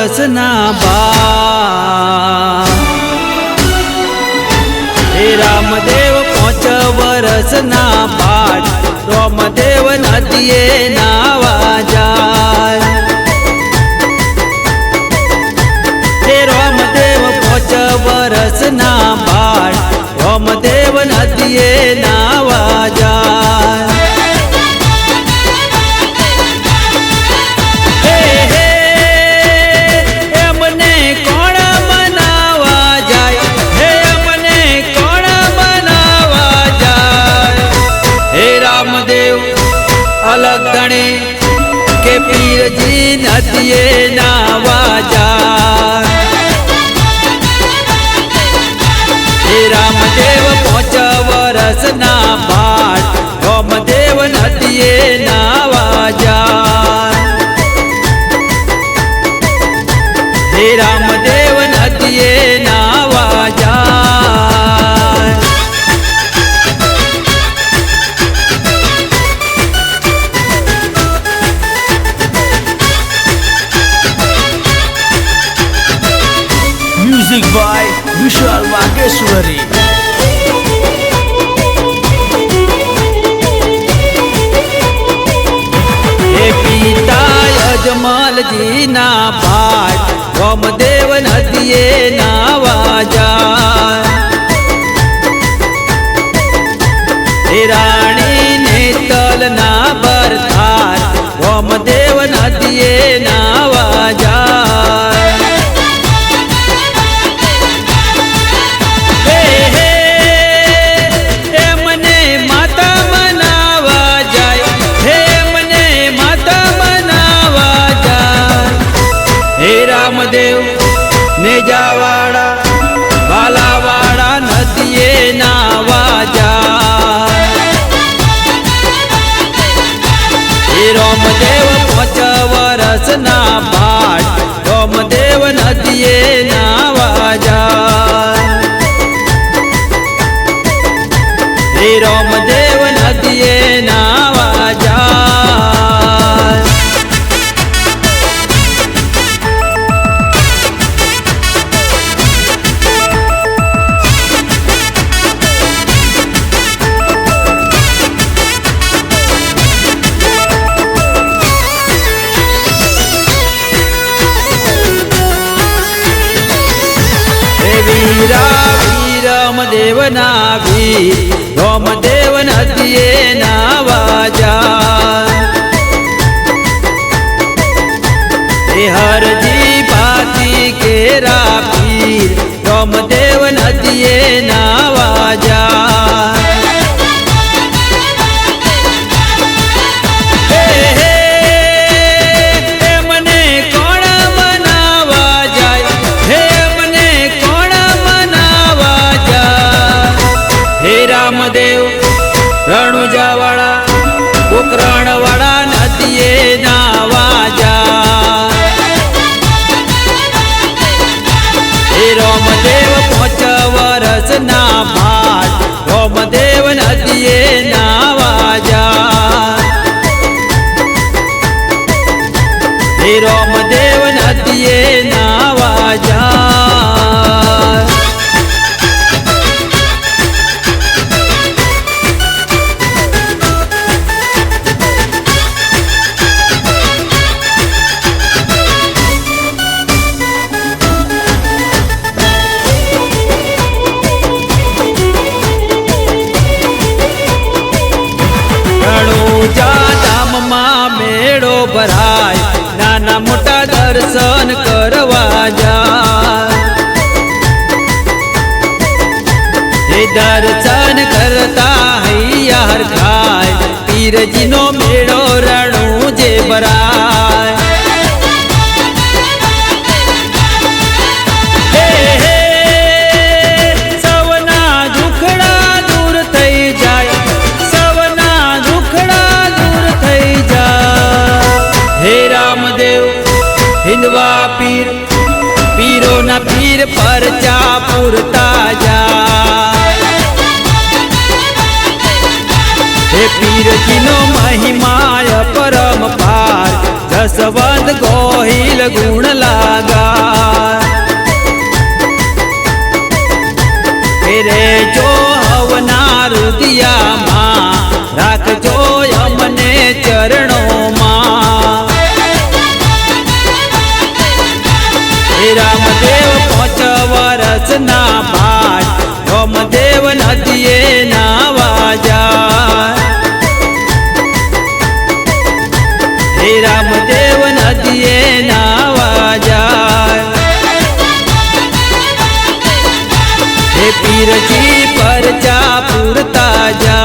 रचना बा. हे रामदेव पहुंच रचना बाट रामदेव नदिये ना નદીએ નાવા લાલજીના ભાટ ગોમદેવ નદીએ નાવા જાય રાણી ને તલના બરધાર ગોમદેવ દેવ ના ભી રોમદેવ નદીએ ભરાય નાના મોટા દર્શન કરવા જા હે દર્શન કરતા હૈયાર ખાય પીરજીનો મેળો રણું જે ભરાય. મંદિર પર જા પૂરતા જા. હે પીરજીનો મહિમાય પરમ પાર જસવંત ગોહિલ ગુણ પીરજી પરચા પૂરતા જા.